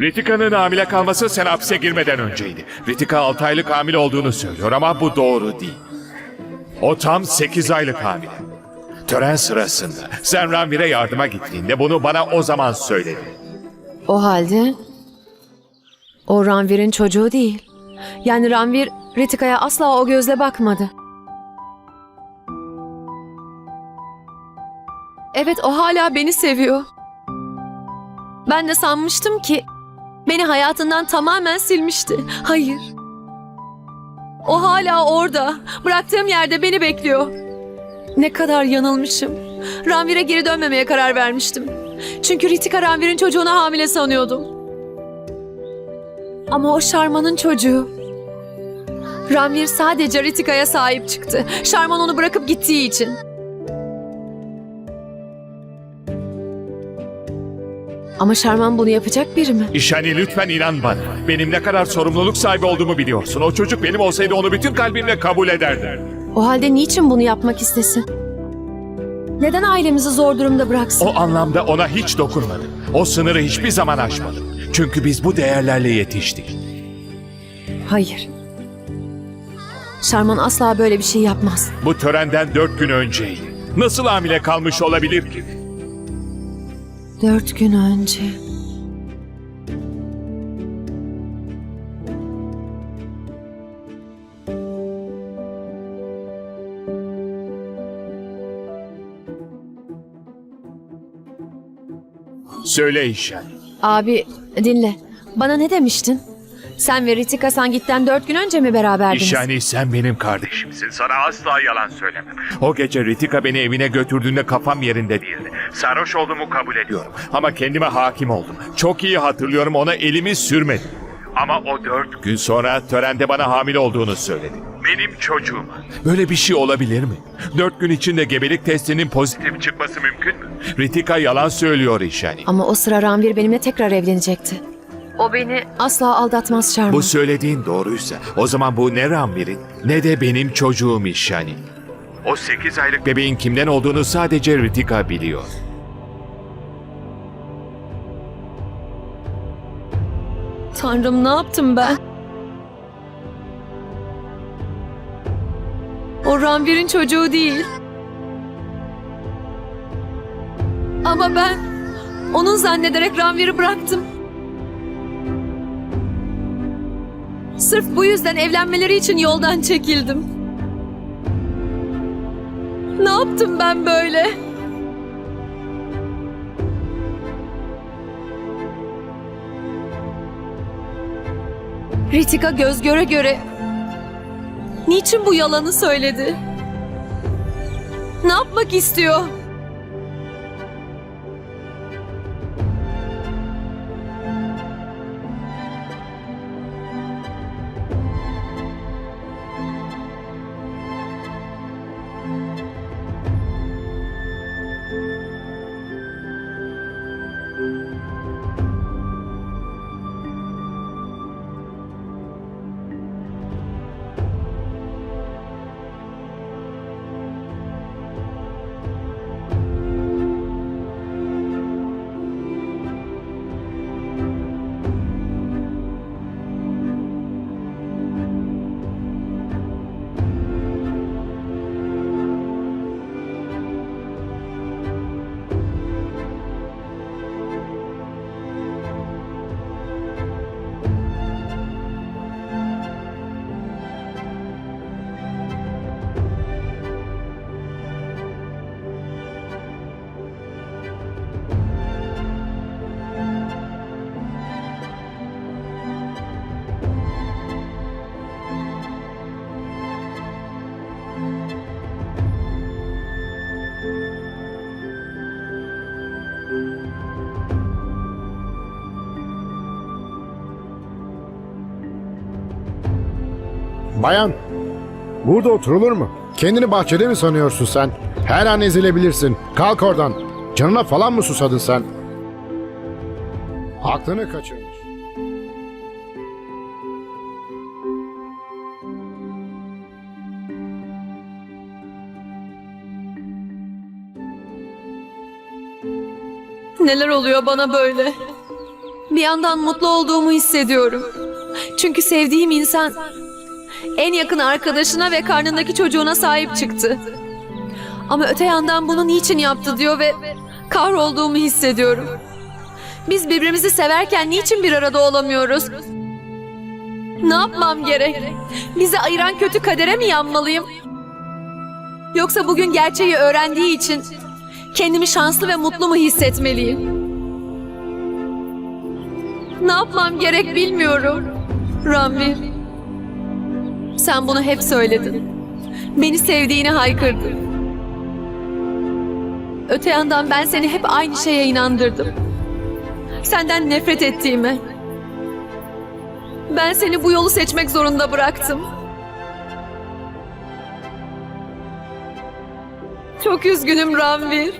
Ritika'nın hamile kalması sen hapse girmeden önceydi. Ritika 6 aylık hamile olduğunu söylüyor ama bu doğru değil. O tam 8 aylık hamile. Tören sırasında sen Ranvir'e yardıma gittiğinde bunu bana o zaman söyledi. O halde o Ranvir'in çocuğu değil. Yani Ranvir Ritika'ya asla o gözle bakmadı. Evet o hala beni seviyor. Ben de sanmıştım ki beni hayatından tamamen silmişti. Hayır. O hala orada. Bıraktığım yerde beni bekliyor. Ne kadar yanılmışım. Ranvir'e geri dönmemeye karar vermiştim. Çünkü Ritika Ranvir'in çocuğuna hamile sanıyordum. Ama o Şarman'ın çocuğu. Ranvir sadece Ritika'ya sahip çıktı. Şarman onu bırakıp gittiği için. Ama Şarman bunu yapacak biri mi? İşani lütfen inan bana. Benim ne kadar sorumluluk sahibi olduğumu biliyorsun. O çocuk benim olsaydı onu bütün kalbimle kabul ederdim. O halde niçin bunu yapmak istesin? Neden ailemizi zor durumda bıraksın? O anlamda ona hiç dokunmadım. O sınırı hiçbir zaman aşmadım. Çünkü biz bu değerlerle yetiştik. Hayır. Şarman asla böyle bir şey yapmaz. Bu törenden dört gün önceydi. Nasıl hamile kalmış olabilir ki? Dört gün önce. Söyle İşan. Abi dinle. Bana ne demiştin? Sen ve Ritika Sangit'ten dört gün önce mi beraberdiniz? İşani sen benim kardeşimsin. Sana asla yalan söylemem. O gece Ritika beni evine götürdüğünde kafam yerinde değildi. Sarhoş olduğumu kabul ediyorum. Ama kendime hakim oldum. Çok iyi hatırlıyorum ona elimi sürmedim. Ama o dört gün sonra törende bana hamile olduğunu söyledi. Benim çocuğum. Böyle bir şey olabilir mi? Dört gün içinde gebelik testinin pozitif çıkması mümkün mü? Ritika yalan söylüyor İşani. Ama o sıra Ranvir benimle tekrar evlenecekti. O beni asla aldatmaz Şarman. Bu söylediğin doğruysa o zaman bu ne Ramvir'in ne de benim çocuğum İşani. O 8 aylık bebeğin kimden olduğunu sadece Ritika biliyor. Tanrım ne yaptım ben? O Ranvir'in çocuğu değil. Ama ben onun zannederek Ranvir'i bıraktım. Sırf bu yüzden evlenmeleri için yoldan çekildim. Ne yaptım ben böyle? Ritika göz göre göre niçin bu yalanı söyledi? Ne yapmak istiyor? Bayan, burada oturulur mu? Kendini bahçede mi sanıyorsun sen? Her an ezilebilirsin. Kalk oradan. Canına falan mı susadın sen? Aklını kaçırmış. Neler oluyor bana böyle? Bir yandan mutlu olduğumu hissediyorum. Çünkü sevdiğim insan en yakın arkadaşına ve karnındaki çocuğuna sahip çıktı. Ama öte yandan bunu niçin yaptı diyor ve kahrolduğumu hissediyorum. Biz birbirimizi severken niçin bir arada olamıyoruz? Ne yapmam gerek? Bizi ayıran kötü kadere mi yanmalıyım? Yoksa bugün gerçeği öğrendiği için kendimi şanslı ve mutlu mu hissetmeliyim? Ne yapmam gerek bilmiyorum. Ranvir. Sen bunu hep söyledin. Beni sevdiğini haykırdın. Öte yandan ben seni hep aynı şeye inandırdım. Senden nefret ettiğime. Ben seni bu yolu seçmek zorunda bıraktım. Çok üzgünüm Ranvir.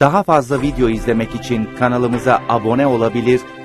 Daha fazla video izlemek için kanalımıza abone olabilir,